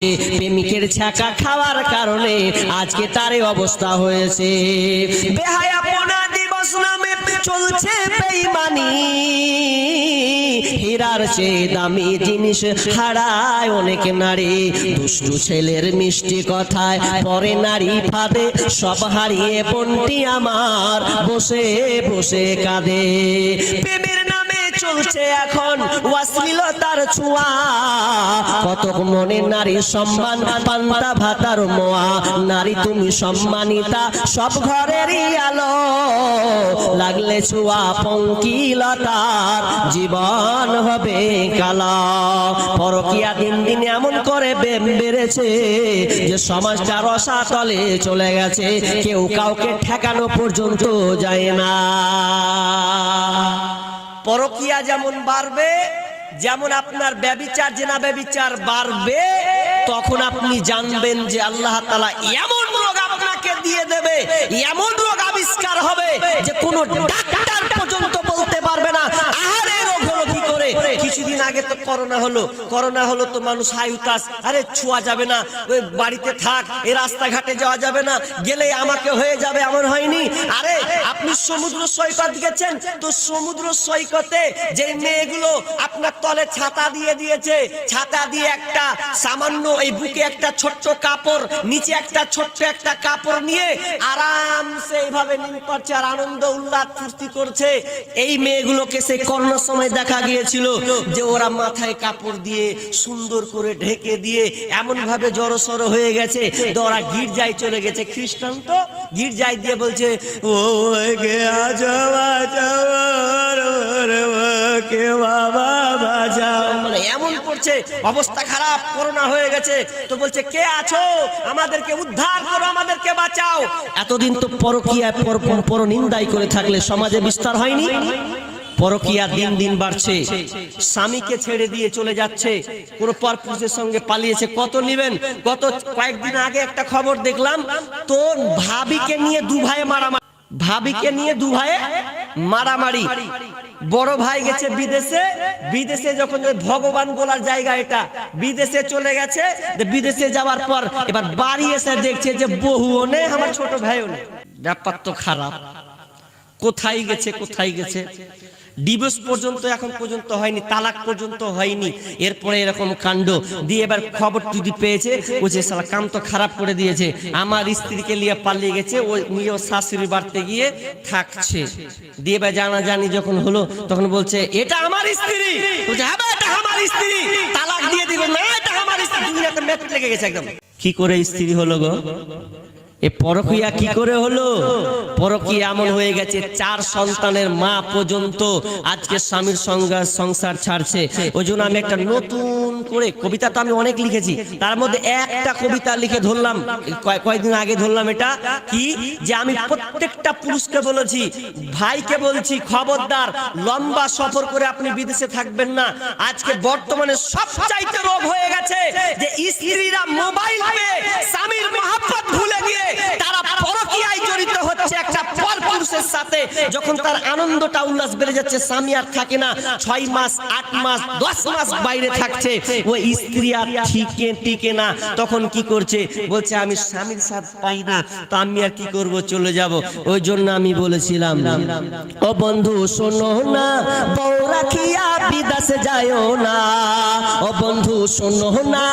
প্রেমিকের ছাকা খাওয়ার কারণে আজকে তারই অবস্থা হয়েছে। চলছে বেইমানি। হীরার চেয়ে দামি জিনিস হারায় অনেক নারী। দুষ্টু ছেলের মিষ্টি কথায় পরে নারী ফাঁদে, সব হারিয়ে বন্টি আমার বসে বসে কাঁদে। প্রেমের চলছে এখন অশ্লীলতার ছোঁয়া। কত মনে নারী সম্মান, পান্তা ভাতার মোয়া। নারী তুমি সম্মানিতা, সব ঘরেরই আলো। লাগলে ছোঁয়া পঙ্কিলতার জীবন হবে কালা। পরকিয়া দিন দিন এমন করে বেড়েছে যে সমাজটা রসাতলে চলে গেছে। কেউ কাউকে ঠেকানো পর্যন্ত যায় না। পরকিয়া যেমন বাড়বে, যেমন আপনার ব্যবিচার, জেনা ব্যবিচার বাড়বে, তখন আপনি জানবেন যে আল্লাহ তালা এমন রোগ আপনাকে দিয়ে দেবে, এমন রোগ আবিষ্কার হবে যে কোনো ডাক্তার পর্যন্ত বলতে পারবে না আহারে রোগ হলো কি করে কিছুদিন আগে তো করোনা হলো করোনা হলো তো মানুষ হাই উতাস আরে ছোঁয়া যাবে না, ওই বাড়িতে থাক, এই রাস্তাঘাটে যাওয়া যাবে না গেলে আমাকে হয়ে যাবে এমন হয়নি। আরে, আপনি সমুদ্র সৈকত গেছেন, তো সমুদ্র সৈকতে যে মেয়েগুলো আপনার তলে ছাতা দিয়ে দিয়েছে, ছাতা দিয়ে একটা সামান্য এই বুকে একটা ছোট্ট কাপড়, নিচে একটা ছোট্ট একটা কাপড় নিয়ে আরামসে এইভাবে নিম করছে আর আনন্দ উল্লাস ফুর্তি করছে। এই মেয়েগুলোকে সেই করোনার সময় দেখা গিয়েছিল যে ওরা মাথায় কাপড় দিয়ে সুন্দর করে ঢেকে দিয়ে এমন ভাবে জড়সড় হয়ে গেছে। ওরা গির্জায় চলে গেছে। খ্রিস্টান তো গির্জায় দিয়ে বলছে ও বাজাও। মানে অবস্থা খারাপ করোনা হয়ে গেছে। তো বলছে, কে আছো? আমাদেরকে উদ্ধার করো, আমাদেরকে বাঁচাও। এতদিন তো পরকিয়া পর পর নিন্দাই করে থাকলে সমাজে বিস্তার হয়নি। পরকিয়া দিন দিন বাড়ছে। স্বামীকে ছেড়ে দিয়ে চলে যাচ্ছে। কোন পরপুরুষের সঙ্গে পালিয়েছে। কত নিবেন? গত কয়েকদিন আগে একটা খবর দেখলাম তো ভাবিকে নিয়ে দু ভাই মারামারি। ভাবিকে নিয়ে দু ভাই মারামারি। বড় ভাই গেছে বিদেশে। বিদেশে যখন ভগবান বলার জায়গা এটা, বিদেশে চলে গেছে। বিদেশে যাওয়ার পর এবার বাড়ি এসে দেখছে যে বহুও নেই, আমার ছোট ভাইও নেই। ব্যাপার তো খারাপ। কোথায় গেছে কোথায় গেছে? ডিভোর্স পর্যন্ত এখন পর্যন্ত হয়নি, তালাক পর্যন্ত হয়নি। এরপরে এরকম কাণ্ড দিয়ে এবার খবর যদি পেয়েছে, বলছে সালা কাম তো খারাপ করে দিয়েছে। আমার স্ত্রীকে নিয়ে পালিয়ে গেছে, ও নিয়ে শাশুড়ি বাড়তে গিয়ে থাকছে। দিয়ে এবার জানা জানি যখন হলো, তখন বলছে, এটা আমার স্ত্রী। বলছে হ্যাঁ এটা আমার স্ত্রী। তালাক দিয়ে দিবে না, এটা আমার স্ত্রী। দুই লেগে গেছে একদম। কি করে স্ত্রী হলো গো? এ পরকিয়া কি করে হলো? পরকিয়া এমন হয়ে গেছে, চার সন্তানের মা পর্যন্ত আজকে স্বামীর সংসার ছাড়ছে। ওই জন্য আমি একটা নতুন করে কবিতা তো আমি অনেক লিখেছি। তার মধ্যে একটা কবিতা লিখে ধরলাম কয়েকদিন আগে ধরলাম এটা, কি? যে আমি প্রত্যেকটা পুরুষকে বলেছি, ভাইকে বলছি, খবরদার, লম্বা সফর করে আপনি বিদেশে থাকবেন না। আজকে বর্তমানে সবচাইতে রোগ হয়ে গেছে যে স্ত্রীরা মোবাইল পেয়ে পরপুরুষের সাথে যখন তার আনন্দটা, উল্লাস বেড়ে যাচ্ছে, স্বামী আর থাকে না। ছয় মাস, আট মাস, দশ মাস বাইরে থাকছে। ওই স্ত্রী আর ঠিকে, টিকে না। তখন কি করছে? বলছে, আমি স্বামীর সাথ পাই না। তো আমি আর কি করব? চলে যাব। ওই জন্য আমি বলেছিলাম, ও বন্ধু, শোনো না। বউ রাখিয়া বিদাসে যায় না। ও বন্ধু, শোনো না।